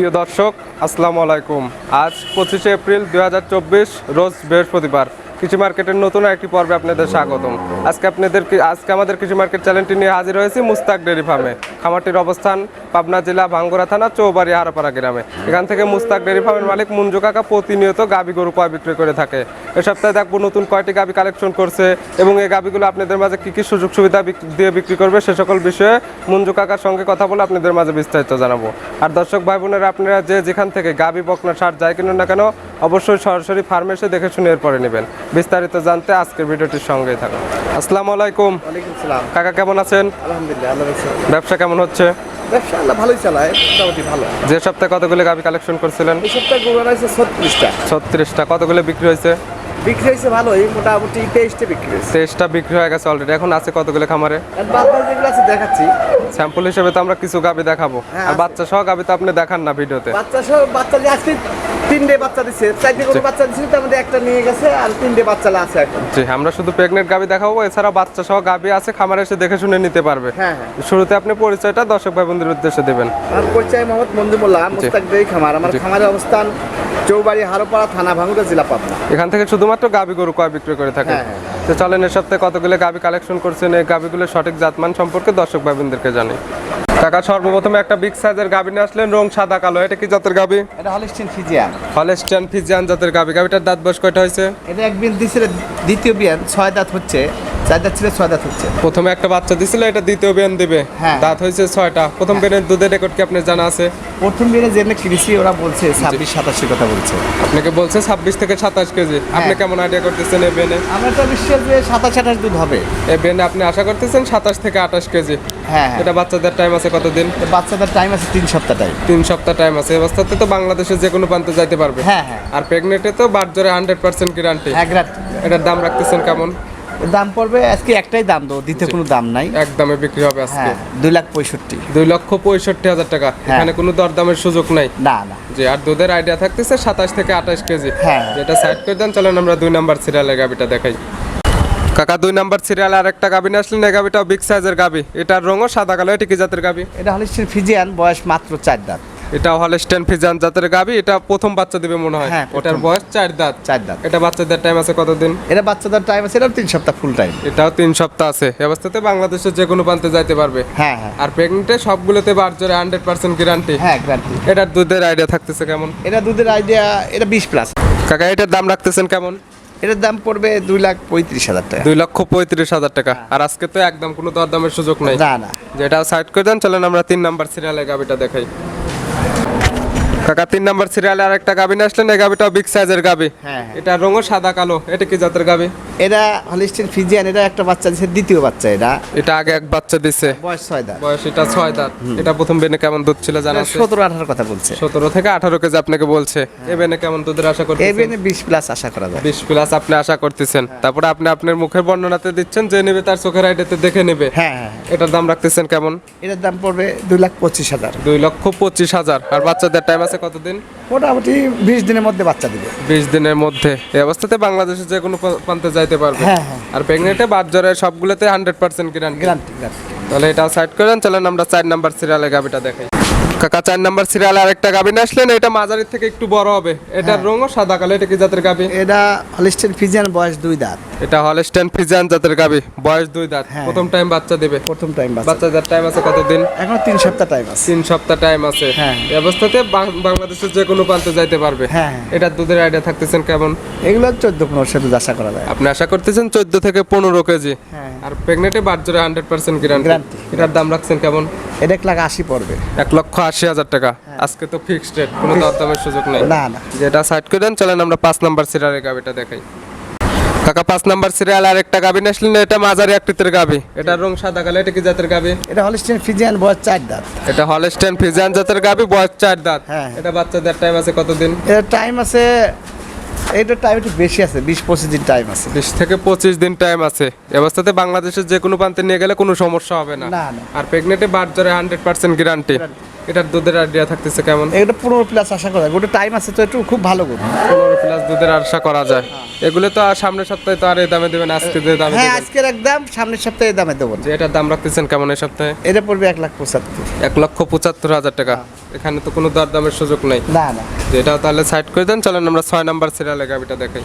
প্রিয় দর্শক আসসালামু আলাইকুম। আজ পঁচিশে এপ্রিল দু হাজার চব্বিশ রোজ বৃহস্পতিবার। কৃষি মার্কেটের নতুন একটি পর্বে আপনাদের স্বাগতম। আজকে আপনাদের আজকে আমাদের কৃষি মার্কেট চ্যানেলটি নিয়ে হাজির হয়েছি মুস্তাক ডেরি ফার্মে। খামারটির অবস্থান পাবনা জেলা ভাঙ্গুরা থানা চৌবাড়ি হারাপাড়া গ্রামে। এখান থেকে মুস্তাক ডেরি ফার্মের মালিক মুঞ্জু কাকা প্রতিনিয়ত গাবি গরু কয় বিক্রি করে থাকে। এ সপ্তাহে দেখব নতুন কয়টি গাবি কালেকশন করছে এবং এই গাবিগুলো আপনাদের মাঝে কী কী সুযোগ সুবিধা দিয়ে বিক্রি করবে সে সকল বিষয়ে মঞ্জু কাকার সঙ্গে কথা বলে আপনাদের মাঝে বিস্তারিত জানাব। আর দর্শক ভাই বোনেরা আপনারা যে যেখান থেকে গাবি বকনা সার যায় কিনুন না কেন, অবশ্যই সরাসরি ফার্মে এসে দেখে শুনে এরপরে নেবেন। বিস্তারিত জানতে আজকের ভিডিওটির সঙ্গেই থাকুন। আসসালামু আলাইকুম। কাকা কেমন আছেন? আলহামদুলিল্লাহ ব্যবসা কেমন হচ্ছে? ব্যবসা আল্লাহ ভালোই চালায় মোটামুটি ভালো। যে সপ্তাহে কতগুলো গাবি কালেকশন করছিলেন? এই সপ্তাহে গরু আছে ছত্রিশটা। ছত্রিশটা। কতগুলো বিক্রি হয়েছে? বিক্রি হয়েছে ভালোই মোটামুটি তেইশটা বিক্রি হয়েছে। তেইশটা বিক্রি হয়ে গেছে অলরেডি এখন আছে কতগুলো খামারে? যেগুলো আছে দেখাচ্ছি। স্যাম্পল হিসেবে তো আমরা কিছু গাবি দেখাবো। হ্যাঁ, আর বাচ্চা সহ গাবি তো আপনি দেখান না ভিডিওতে। বাচ্চা সব বাচ্চা আজকে তিনটে বাচ্চা দিচ্ছে চারটে গরু বাচ্চা দিচ্ছে তার মধ্যে একটা নিয়ে গেছে আর তিনটে বাচ্চা আছে এখন। জি আমরা শুধু প্রেগনেন্ট গাবি দেখাবো এছাড়া বাচ্চা সহ গাবি আছে খামারে এসে দেখে শুনে নিতে পারবে। হ্যাঁ হ্যাঁ। শুরুতে আপনি পরিচয়টা দর্শক ভাই বন্ধুদের উদ্দেশ্যে দেবেন। আমার পরিচয় মোহাম্মদ মঞ্জুমুল্লাহ মুস্তাক দেই খামার। আমার খামারের অবস্থান চৌবাড়ি হারোপাড়া থানা ভাঙ্গুরা জেলা পাবনা। এখান থেকে শুধুমাত্র গাবি গরু কয় বিক্রি করে থাকে? হ্যাঁ, হ্যাঁ। তো চলেন এর সপ্তাহে কতগুলো গাবি কালেকশন করছেন এই গাবিগুলোর সঠিক জাতমান সম্পর্কে দর্শক ভাই বোনদেরকে জানি কাকা সর্বপ্রথমে একটা বিগ সাইজের গাবি নিয়ে আসলেন রং সাদা কালো। এটা কি জাতের গাবি এটা হলিস্টিন ফিজিয়ান হলেস্টিয়ান ফিজিয়ান জাতের গাবি গাবিটার দাঁত বয়স কয়টা হয়েছে? এটা এক বিন দিছিল দ্বিতীয় বিয়ান ছয় দাঁত হচ্ছে। চার দাঁত ছিল ছয় দাঁত হচ্ছে। প্রথমে একটা বাচ্চা দিছিল এটা দ্বিতীয় বিয়ান দিবে। হ্যাঁ। দাঁত হয়েছে ছয়টা। প্রথম বিয়ানের দুধের রেকর্ড কি আপনার জানা আছে? প্রথম দিনে যেমনি কৃষি ওরা বলছে ছাব্বিশ সাতাশি কথা বলছে। আপনাকে বলছে ছাব্বিশ থেকে সাতাশ কেজি। আপনি হ্যাঁ। কেমন আইডিয়া করতেছেন এই বেনে আমরা তো বিশ্বাস যে সাতাশ আঠাশ দুধ হবে। এই বেনে আপনি আশা করতেছেন সাতাশ থেকে আঠাশ কেজি। হ্যাঁ হ্যাঁ। এটা বাচ্চাদের টাইম আছে কতদিন? বাচ্চাদের টাইম আছে তিন সপ্তাহ টাইম তিন সপ্তাহ টাইম আছে। অবস্থাতে তো বাংলাদেশে যে কোনো প্রান্তে যাইতে পারবে। হ্যাঁ হ্যাঁ। আর প্রেগনেন্টে তো বাট জোরে হান্ড্রেড পার্সেন্ট গ্যারান্টি এটার দাম রাখতেছেন কেমন? দাম পড়বে আজকে একটাই দাম দেবো দ্বিতীয় কোনো দাম নাই। একদমে বিক্রি হবে আজকে। হ্যাঁ দুই লাখ পঁয়ষট্টি। দুই লক্ষ পঁয়ষট্টি হাজার টাকা। হ্যাঁ। এখানে কোনো দরদামের সুযোগ নাই। না না। যে আর দুধের আইডিয়া থাকতেছে সাতাশ থেকে আঠাশ কেজি। হ্যাঁ। যেটা সাইড করে দেন চলেন আমরা দুই নাম্বার সিরিয়ালের গাবিটা দেখাই। কাকা দুই নাম্বার সিরিয়ালে আর একটা গাবি নিয়ে আসলেন এই গাবিটাও বিগ সাইজের গাবি। এটার রঙও সাদা কালো এটা কি জাতের গাবি? এটা হলিস্টিন ফিজিয়ান বয়স মাত্র চার দাঁত। এটা হলস্টেন ফিজিয়ান জাতের গাবি এটা প্রথম বাচ্চা দিবে মনে হয়। হ্যাঁ, প্রথম। এটার বয়স চার দাঁত। চার দাঁত। এটা বাচ্চাদের টাইম আছে কতদিন? এটা বাচ্চাদের টাইম আছে এটা তিন সপ্তাহ ফুল টাইম এটাও তিন সপ্তাহ আছে। এ অবস্থাতে বাংলাদেশের যে কোনো প্রান্তে যাইতে পারবে। হ্যাঁ হ্যাঁ। আর প্রেগনেন্টে সবগুলোতে বার জোরে হান্ড্রেড পার্সেন্ট গ্যারান্টি হ্যাঁ গ্যারান্টি এটার দুধের আইডিয়া থাকতেছে কেমন? এটা দুধের আইডিয়া এটা বিশ প্লাস কাকা এটার দাম রাখতেছেন কেমন? এটার দাম পড়বে দুই লাখ পঁয়ত্রিশ হাজার টাকা। দুই লক্ষ পঁয়ত্রিশ হাজার টাকা। আর আজকে তো একদম কোনো দরদামের সুযোগ নেই। না না। যেটা সাইড করে দেন চলেন আমরা তিন নাম্বার সিরিয়ালে গাবিটা দেখাই। কাকা তিন নাম্বার সিরিয়ালে আর একটা গাবি নিয়ে আসলেন এই গাবিটাও বিগ সাইজের গাবি। হ্যাঁ। এটা রঙও সাদা কালো এটা কি জাতের গাবি? এটা হলিস্টিন ফিজিয়ান এটা একটা বাচ্চা দিচ্ছে দ্বিতীয় বাচ্চা এটা। এটা আগে এক বাচ্চা দিছে। বয়স ছয় দাঁত। বয়স এটা ছয় দাঁত। এটা প্রথম বেনে কেমন দুধ ছিল জানা আছে? সতেরো আঠারো কথা বলছে। সতেরো থেকে আঠারো কেজি আপনাকে বলছে। এ বেনে কেমন দুধের আশা এই করতেছেন বেনে বিশ প্লাস আশা করা যায়। বিশ প্লাস আপনি আশা করতেছেন। তারপরে আপনি আপনার মুখের বর্ণনাতে দিচ্ছেন যে নেবে তার চোখের আইডিয়াতে দেখে নেবে। হ্যাঁ হ্যাঁ এটার দাম রাখতেছেন কেমন? এটার দাম পড়বে দুই লাখ পঁচিশ হাজার। দুই লক্ষ পঁচিশ হাজার। আর বাচ্চাদের টাইম আছে কতদিন? মোটামুটি বিশ দিনের মধ্যে বাচ্চা দিবে। বিশ দিনের মধ্যে। এই অবস্থাতে বাংলাদেশে যে কোনো প্রান্তে যাইতে পারবে। হ্যাঁ, হ্যাঁ। আর প্রেগনেন্টে বাদ জ্বরের সবগুলোতে hundred percent guarantee guarantee guarantee তাহলে এটা সাইড করেন চলেন আমরা চার নাম্বার সিরিয়ালে গাবিটা দেখাই। কাকা চার নাম্বার সিরিয়ালে আরেকটা গাবি নিয়ে আসলেন এটা মাঝারির থেকে একটু বড় হবে। এটার রঙও সাদা কালো এটা কি জাতের গাবি এটা হলিস্টিন ফিজিয়ান বয়স দুই দাঁত। এটা হলস্টেন ফিজিয়ান জাতের গাবি বয়স দুই দাঁত। হ্যাঁ। প্রথম টাইম বাচ্চা দেবে। প্রথম টাইম বাচ্চা। বাচ্চাদের টাইম আছে কতদিন? এখনও তিন সপ্তাহ টাইম আছে। তিন সপ্তাহ টাইম আছে। হ্যাঁ। এই অবস্থাতে বাংলাদেশের যে কোনো প্রান্তে যাইতে পারবে। হ্যাঁ, হ্যাঁ। এটার দুধের আইডিয়া থাকতেছেন কেমন? এগুলো চোদ্দ পনেরো সাথে আশা করা যায়। আপনি আশা করতেছেন চোদ্দ থেকে পনেরো কেজি? হ্যাঁ। আর প্রেগনেন্টে বাদ জোরে হান্ড্রেড পার্সেন্ট গ্যারান্টি এটার দাম রাখছেন কেমন? এটা এক লাখ আশি পড়বে। এক লক্ষ আশি হাজার টাকা। আজকে তো ফিক্সড রেট কোনো দরদামের সুযোগ নেই। না না। যেটা সাইড করে দেন চলেন আমরা পাঁচ নাম্বার সিরিয়ালের গাবিটা দেখাই। কাকা পাঁচ নাম্বার সিরিয়াল আর একটা গাবি আসলেন এটা মাঝারি আকৃতির গাবি। এটা রং সাদা কালো এটা কি জাতের গাবি? এটা হলিস্টিন ফিজিয়ান বয়স চার দাঁত। এটা হলস্টেন ফিজান জাতের গাবি বয়স চার দাঁত। হ্যাঁ। এটা বাচ্চাদের টাইম আছে কতদিন? এটা টাইম আছে এটা টাইম একটু বেশি আছে বিশ পঁচিশ দিন টাইম আছে। বিশ থেকে পঁচিশ দিন টাইম আছে। অবস্থাতে বাংলাদেশের যে কোনো প্রান্তে নিয়ে গেলে কোনো সমস্যা হবে না। আর প্রেগনেন্টে বাদ জরে হান্ড্রেড পার্সেন্ট গ্যারান্টি এটার দুধের আইডিয়া থাকতেছে কেমন? এটা পনেরো প্লাস আশা করা যায়। গোটা টাইম আছে তো একটু খুব ভালো গরু পনেরো প্লাস দুধের আশা করা যায়। এগুলো তো আর সামনের সপ্তাহে তো আর এই দামে দেবেন আজকে যে দামে হ্যাঁ আজকের একদম সামনের সপ্তাহে দামে দেবো যে এটার দাম রাখতেছেন কেমন এই সপ্তাহে? এটা পড়বে এক লাখ পঁচাত্তর। এক লক্ষ পঁচাত্তর হাজার টাকা। এখানে তো কোনো দর দামের সুযোগ নেই। না না। যেটা তাহলে সাইড করে দেন। চলেন আমরা ছয় নাম্বার সিরিয়ালে গাবিটা দেখাই।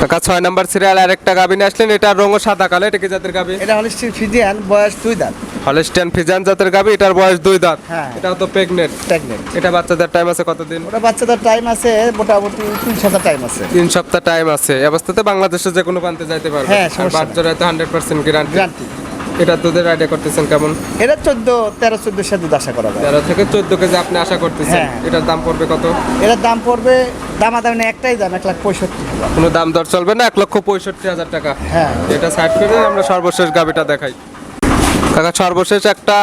কাকা ছয় নাম্বার সিরিয়াল আরেকটা গাবি নিয়ে আসলেন এটা রঙও সাদা কালো এটা কি জাতের গাবি এটা হলিস্টিন ফিজিয়ান বয়স দুই দাঁত। হলিস্টিন ফিজিয়ান জাতের গাবি এটার বয়স দুই দাঁত। হ্যাঁ। এটাও তো প্রেগনেন্ট প্রেগনেন্ট এটা বাচ্চাদের টাইম আছে কতদিন? ওটা বাচ্চাদের টাইম আছে মোটামুটি তিন সপ্তাহ টাইম আছে। তিন সপ্তাহ টাইম আছে। এই অবস্থাতে বাংলাদেশে যে কোনো প্রান্তে যাইতে পারবে। হ্যাঁ, বাচ্চারা তো হান্ড্রেড পার্সেন্ট গ্যারান্টি এটা তোদের আইডিয়া করতেছেন কেমন? এটা চোদ্দ তেরো চোদ্দ সে দুধ আশা করা যায়। তেরো থেকে চোদ্দ কেজি আপনি আশা করতেছেন। হ্যাঁ। এটার দাম পড়বে কত? এটার দাম পড়বে দামাদামি না একটাই দাম এক লাখ পঁয়ষট্টি কোনো দাম দর চলবে না? এক লক্ষ পঁয়ষট্টি হাজার টাকা। হ্যাঁ। এটা সাইড করে আমরা সর্বশেষ গাবিটা দেখাই। কাকা সর্বশেষ একটা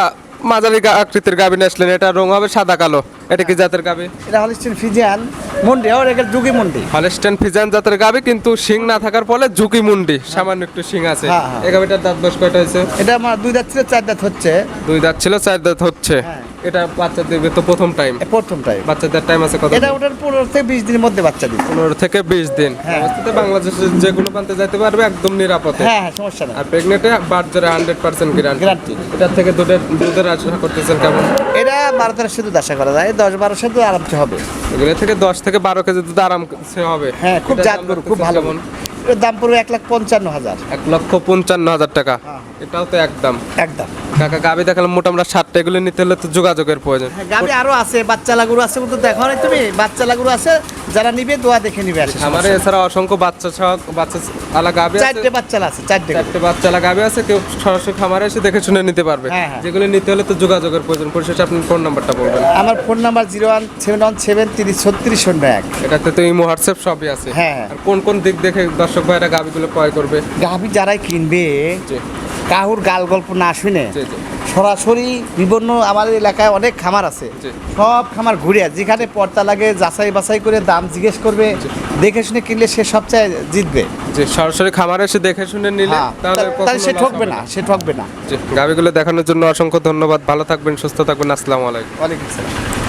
মাঝারি আকৃতির গাবি নেসলেন আসলেন এটা রং হবে সাদা কালো। এটা কি জাতের গাবি এটা হলিস্টেন ফিজিয়ান মুন্ডি আর এটা জুকি মুন্ডি। হলিস্টেন ফিজিয়ান জাতের গাবি কিন্তু শিং না থাকার ফলে ঝুঁকি মুন্ডি সামান্য একটু শিং আছে। হ্যাঁ, হ্যাঁ। এই গাবিটার দাঁত বয়স কয়টা হয়েছে? এটা আমার দুই দাঁত ছিল চার দাঁত হচ্ছে। দুই দাঁত ছিল চার দাঁত হচ্ছে। হ্যাঁ। এটা বাচ্চা দেবে তো প্রথম টাইম প্রথম টাইম বাচ্চাদের টাইম আছে কত এটা ওটার পনেরো থেকে বিশ দিনের মধ্যে বাচ্চা দিবে। পনেরো থেকে বিশ দিন। হ্যাঁ। অবস্থাতে বাংলাদেশের যে কোনো প্রান্তে যেতে পারবে একদম নিরাপদে। হ্যাঁ হ্যাঁ সমস্যা নেই। আর প্রেগনেন্টে বাদ জোরে হান্ড্রেড পার্সেন্ট গ্যারান্টি গ্যারান্টি এটার থেকে দুধের দুধের আশা করতেছেন কেমন? এটা বারো তেরো শুধু আশা করা যায় দশ বারো শুধু আরামসে হবে। এগুলো থেকে দশ থেকে বারো কেজি দুধ আরামসে হবে। হ্যাঁ খুব জাত গরু খুব ভালো। দাম পড়বে এক লাখ পঞ্চান্ন হাজার। এক লক্ষ পঞ্চান্ন হাজার টাকা। হ্যাঁ। এটাও তো একদম। একদম। কাকা গাবি দেখালাম মোটামুটি সাতটা এগুলো নিতে হলে তো যোগাযোগের প্রয়োজন। হ্যাঁ গাবি আরও আছে বাচ্চা লাগুরু আছে কিন্তু দেখো তুমি? বাচ্চা লাগুরু আছে যারা নিবে দোয়া দেখে নিবে আমার এছাড়া অসংখ্য বাচ্চা সহ বাচ্চা আলা গাবি চারটে বাচ্চা আছে চারটে চারটে বাচ্চা আলা গাবি আছে কেউ সরাসরি খামারে এসে দেখে শুনে নিতে পারবে। হ্যাঁ, হ্যাঁ। যেগুলো নিতে হলে তো যোগাযোগের প্রয়োজন। পরিশেষে আপনি ফোন নাম্বারটা বলবেন। আমার phone number zero one seven one seven তিরিশ ছত্রিশ শূন্য এক। এটাতে তো ইমো হোয়াটসঅ্যাপ সবই আছে। হ্যাঁ। আর কোন কোন দিক দেখে দর্শক ভাইরা গাবিগুলো ক্রয় করবে? গাভি যারাই কিনবে কাহুর গাল গল্প না শুনে সরাসরি বিভিন্ন আমার এলাকায় অনেক খামার আছে। সব খামার ঘুরে যেখানে পর্দা লাগে যাচাই বাছাই করে দাম জিজ্ঞেস করবে দেখে শুনে কিনলে সে সব সবচেয়ে জিতবে। যে সরাসরি খামারে এসে দেখে শুনে নিলে হ্যাঁ তাহলে সে ঠকবে না সে ঠকবে না। গাবিগুলো দেখানোর জন্য অসংখ্য ধন্যবাদ। ভালো থাকবেন সুস্থ থাকবেন। আসসালামু আলাইকুম। ওয়ালাইকুম আসসালাম।